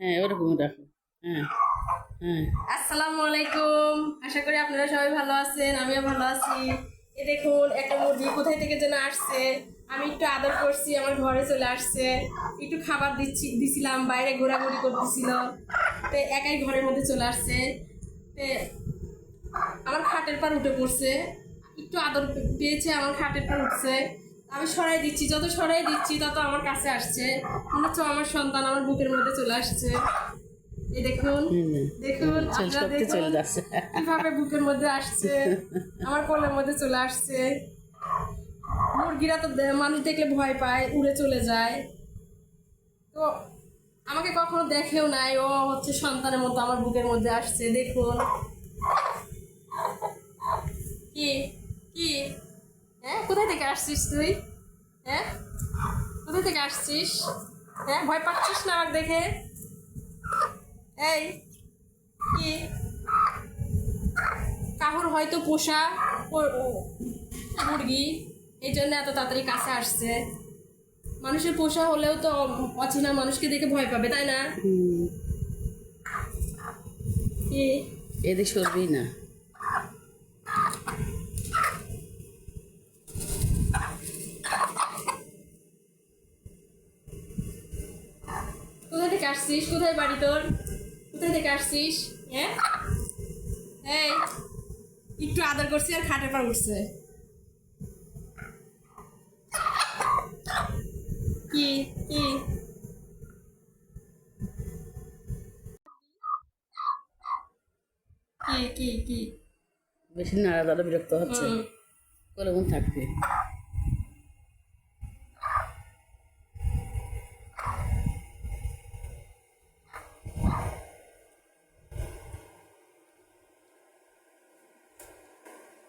হ্যাঁ ওরকম রাখো হ্যাঁ হ্যাঁ। আসসালামু আলাইকুম আশা করি আপনারা সবাই ভালো আছেন, আমিও ভালো আছি। এ দেখুন, একটা মুরগি কোথায় থেকে যেন আসছে। আমি একটু আদর করছি, আমার ঘরে চলে আসছে। একটু খাবার দিচ্ছি, দিছিলাম, বাইরে ঘোরাঘুরি করতেছিল। তো একাই ঘরের মধ্যে চলে আসছে। তে আমার খাটের পার উঠে পড়ছে। একটু আদর পেয়েছে, আমার খাটের পর উঠছে। আমি সরাই দিচ্ছি যত সরাই দিচ্ছি তত আমার কাছে আসছে। মনে হচ্ছে আমার সন্তান আমার বুকের মধ্যে চলে আসছে। এই দেখুন দেখুন কীভাবে বুকের মধ্যে আসছে আমার কোলের মধ্যে চলে আসছে। মুরগিরা তো মানুষ দেখলে ভয় পায় উড়ে চলে যায়। তো আমাকে কখনো দেখেও নাই ও হচ্ছে সন্তানের মতো আমার বুকের মধ্যে আসছে দেখুন। কি? কি? হ্যাঁ? কোথায় থেকে আসছিস তুই? হ্যাঁ? কোথায় থেকে আসছিস? হ্যাঁ? ভয় পাচ্ছিস না আমাকে দেখে? এই কি? কাহুর হয়তো পোষা মুরগি এই জন্য এত তাড়াতাড়ি কাছে আসছে। মানুষের পোষা হলেও তো অচেনা মানুষকে দেখে ভয় পাবে তাই না। কি? এদিক সরবি না। থেকে আসছিস? কোথায় বাড়ি তোর? কোথায় থেকে আসছিস? হ্যাঁ? এই একটু আদর করছি আর খাটের পর উঠছে কি কি? কি কি কি? বেশি নাড়া দাঁড়া বিরক্ত হচ্ছে। কোলে থাকবে?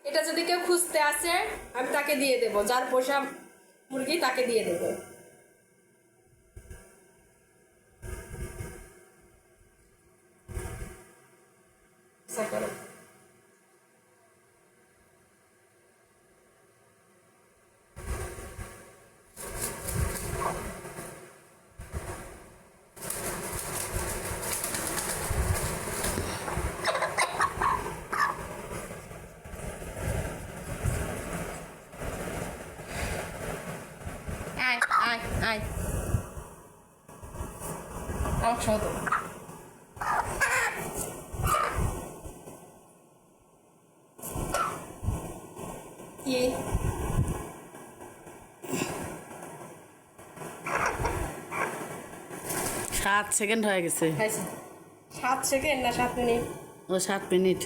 এটা যদি কেউ খুঁজতে আসে, আমি তাকে দিয়ে দেব যার পোষা মুরগি তাকে দিয়ে দেব করো। আয় আয় আমার সহ কি সাত সেকেন্ড হয়ে গেছে। সাত সেকেন্ড না সাত মিনিট ও সাত মিনিট